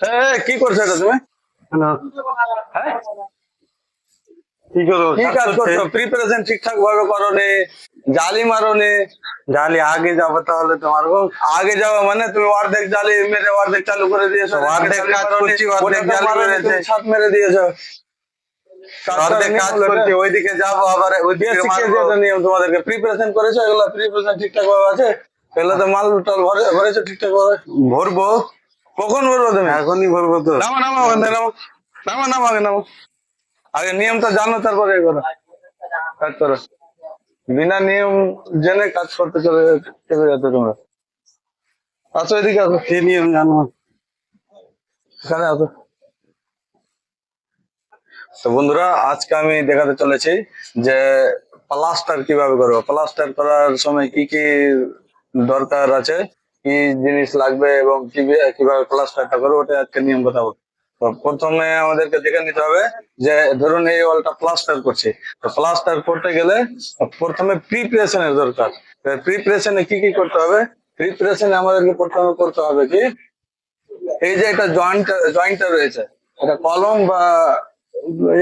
হ্যাঁ কি করছ এটা তুমি? হ্যাঁ? কি করব কি কাজ করছ? প্রিপারেশন ঠিকঠাক ভাবে করো নি জালি মারো নি জালি আগে যাব তাহলে তোমার আগে মানে তুমি অর্ধেক জালি মেরে অর্ধেক চালু করে দিয়েছ। অর্ধেক কাজ করছি, অর্ধেক জালি মেরেছে। ছাদ মেরে দিয়েছ। অর্ধেক নিয়ম কাজ করছি ওইদিকে যাব আবার ওইদিকে তোমাদেরকে প্রিপারেশন করেছ এগুলো প্রিপারেশন ঠিকঠাক ভাবে আছে? এগুলো তো মাল টাল ভরে ভরেছো ঠিকঠাক ভাবে। ভরবো। কখন ভরবো তুমি? এখনই ভরবো তো। নামো নামো ওখান থেকে নামো। নামো নামো আগে নামো। আগে নিয়মটা জানো তারপরে করো। কাজ করো। বিনা নিয়ম জেনে কাজ করতে চলে চলে যাচ্ছে তোমরা। আসো এদিকে আসো। কি নিয়ম জানো এখানে আসো। তো বন্ধুরা আজকে আমি দেখাতে চলেছি যে প্লাস্টার কীভাবে করব। প্লাস্টার করার সময় কি কি দরকার আছে কি জিনিস লাগবে এবং কীভাবে প্লাস্টারটা করব, ওটা আজকে নিয়ম কথা বলব। প্রথমে আমাদেরকে দেখে নিতে হবে যে, ধরুন এই ওয়ালটা প্লাস্টার করছি। তো প্লাস্টার করতে গেলে প্রথমে প্রিপারেশনের দরকার। প্রিপারেশনে কি কি করতে হবে? প্রিপারেশনে আমাদেরকে প্রথমে করতে হবে কি, এই যে এটা জয়েন্ট জয়েন্টটা রয়েছে, এটা কলম বা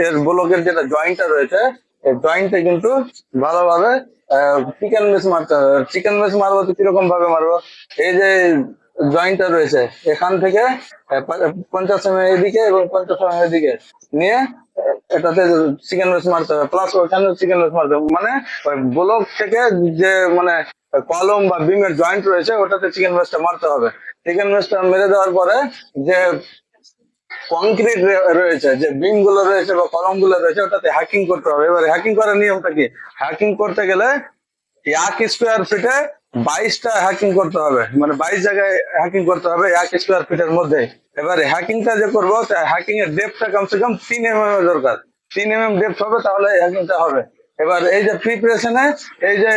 এর ব্লকের যেটা জয়েন্টটা রয়েছে জয়েন্টে কিন্তু ভালোভাবে চিকেন মেস মারতে হবে চিকেন মেস মারবো তো কীরকম ভাবে মারবো? এই যে জয়েন্টটা রয়েছে, এখান থেকে পঞ্চাশ এম এদিকে এবং পঞ্চাশ এম এদিকে নিয়ে, এটাতে চিকেন মেস মারতে হবে। প্লাস ওখানে চিকেন মেস মারতে হবে। মানে ব্লক থেকে যে মানে কলম বা বিমের জয়েন্ট রয়েছে, ওটাতে চিকেন মেসটা মারতে হবে। চিকেন মেসটা মেরে দেওয়ার পরে যে কংক্রিট রয়েছে, যে বিমগুলো রয়েছে বা কলমগুলো রয়েছে, ওটাতে হ্যাকিং করতে হবে। এবার হ্যাকিং করার নিয়মটা কি? হ্যাকিং করতে গেলে এক স্কোয়ার ফিটে বাইশটা হ্যাকিং করতে হবে। মানে বাইশ জায়গায় হ্যাকিং করতে হবে এক স্কোয়ার ফিটের মধ্যে। এবারে হ্যাকিংটা যে করব হ্যাকিং এর ডেপটা কমসে কম তিন এম এম দরকার। তিন এম এম ডেপথ হবে, তাহলে হ্যাকিংটা হবে। এবার এই যে প্রিপারেশনে এই যে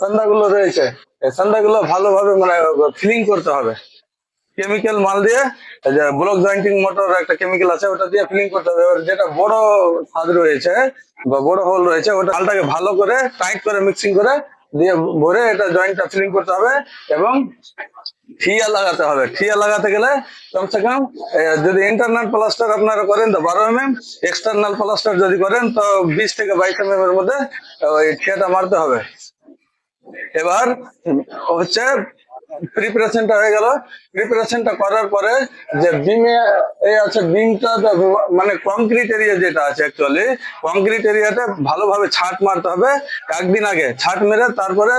সন্ধ্যাগুলো রয়েছে সন্ধ্যাগুলো ভালোভাবে মানে ফিলিং করতে হবে। কেমিক্যাল মাল দিয়ে ব্লক জয়েন্টিং মোটর একটা কেমিক্যাল আছে, ওটা দিয়ে ফিলিং করতে হবে। যেটা বড় ছাদ রয়েছে, বা বড় হোল রয়েছে, ওটা মালটাকে ভালো করে টাইট করে মিক্সিং করে দিয়ে ভরে এটা জয়েন্টটা ফিলিং করতে হবে এবং ঠিয়া লাগাতে হবে। ঠিয়া লাগাতে গেলে কমসে কম যদি ইন্টারনাল প্লাস্টার আপনারা করেন তো বারো এম এম এক্সটার্নাল প্লাস্টার যদি করেন তো বিশ থেকে বাইশ এম এর মধ্যে, ওই ঠিয়াটা মারতে হবে। এবার হচ্ছে প্রিপারেশনটা হয়ে গেল। প্রিপারেশনটা করার পরে যে বিমে এই আছে বিমটা মানে কংক্রিট এরিয়া যেটা আছে অ্যাকচুয়ালি কংক্রিট এরিয়াতে ভালোভাবে ছাট মারতে হবে। একদিন আগে ছাট মেরে তারপরে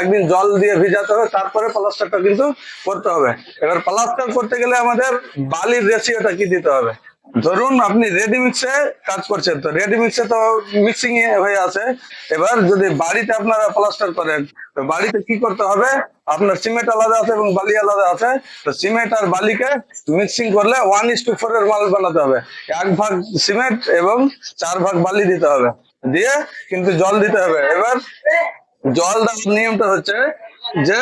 একদিন জল দিয়ে ভিজাতে হবে, তারপরে প্লাস্টারটা কিন্তু করতে হবে। এবার প্লাস্টার করতে গেলে আমাদের বালির রেশিওটা কি দিতে হবে? ধরুন আপনি রেডি মিক্সে কাজ করছেন, তো রেডি মিক্সে তো মিক্সিং হয়ে আছে। এবার যদি বাড়িতে আপনারা প্লাস্টার করেন, তো বাড়িতে কি করতে হবে? আপনার সিমেন্ট আলাদা আছে এবং বালি আলাদা আছে। তো সিমেন্ট আর বালিকে মিক্সিং করলে ওয়ান ইস টু ফোর এর মাল বানাতে হবে। এক ভাগ সিমেন্ট এবং চার ভাগ বালি দিতে হবে। দিয়ে কিন্তু জল দিতে হবে। এবার জল দেওয়ার নিয়মটা হচ্ছে যে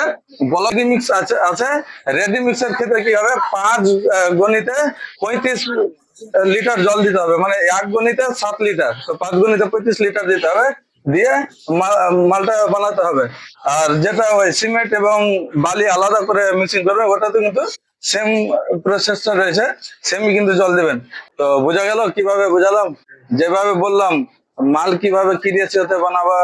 বলদি মিক্স আছে আছে। রেডি মিক্সের ক্ষেত্রে কি হবে? পাঁচ গণিতে পঁয়ত্রিশ লিটার জল দিতে হবে মানে এক গণিতে সাত লিটার, তো পাঁচ গণিতে পঁয়ত্রিশ লিটার দিতে হবে, দিয়ে মালটা বানাতে হবে। আর যেটা ওই সিমেন্ট এবং বালি আলাদা করে মিক্সিং করবে, ওটাতে কিন্তু সেম প্রসেসটা রয়েছে সেমই কিন্তু জল দেবেন। তো বোঝা গেল, কীভাবে বোঝালাম? যেভাবে বললাম মাল কীভাবে কি রেশিওতে বানাবা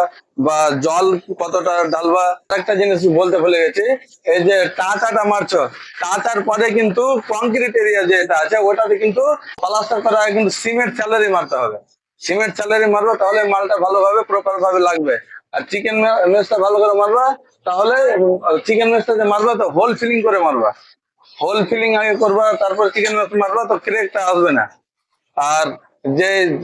বা জল কতটা ডালবা একটা জিনিস বলতে ভুলে গেছি, এই যে টাঁচাটা মারছো টাঁচার পরে কিন্তু কংক্রিট এরিয়া যেটা আছে, ওটাতে কিন্তু প্লাস্টার করা কিন্তু সিমেন্ট স্যালারি মারতে হবে। সিমেন্ট স্যালারি মারবো, তাহলে মালটা ভালোভাবে প্রপার ভাবে লাগবে। আর চিকেন মেসটা ভালো করে মারবা, তাহলে চিকেন মেসটা যে মারবা, তো হোল ফিলিং করে মারবা। হোল ফিলিং আগে করবা, তারপর চিকেন মেস মারবা, তো ক্রেকটা আসবে না। আর যে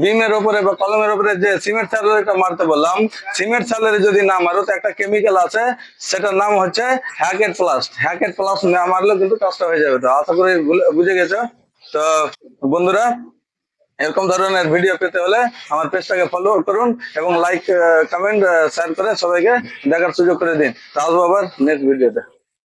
বিমের উপরে বা কলমের উপরে যে সিমেন্ট স্যালারিটা মারতে বললাম, সিমেন্ট স্যালারি যদি না মারো, তো একটা কেমিক্যাল আছে, সেটার নাম হচ্ছে হ্যাকেট প্লাস্ট হ্যাকেট প্লাস্ট না মারলেও কিন্তু কাজটা হয়ে যাবে তো, আশা করি বুঝে- গেছো? তো, বন্ধুরা, এরকম ধরনের ভিডিও পেতে হলে আমার পেজটাকে ফলো করুন এবং লাইক কমেন্ট শেয়ার করে সবাইকে দেখার সুযোগ করে দিন। তো আবার নেক্সট ভিডিওতে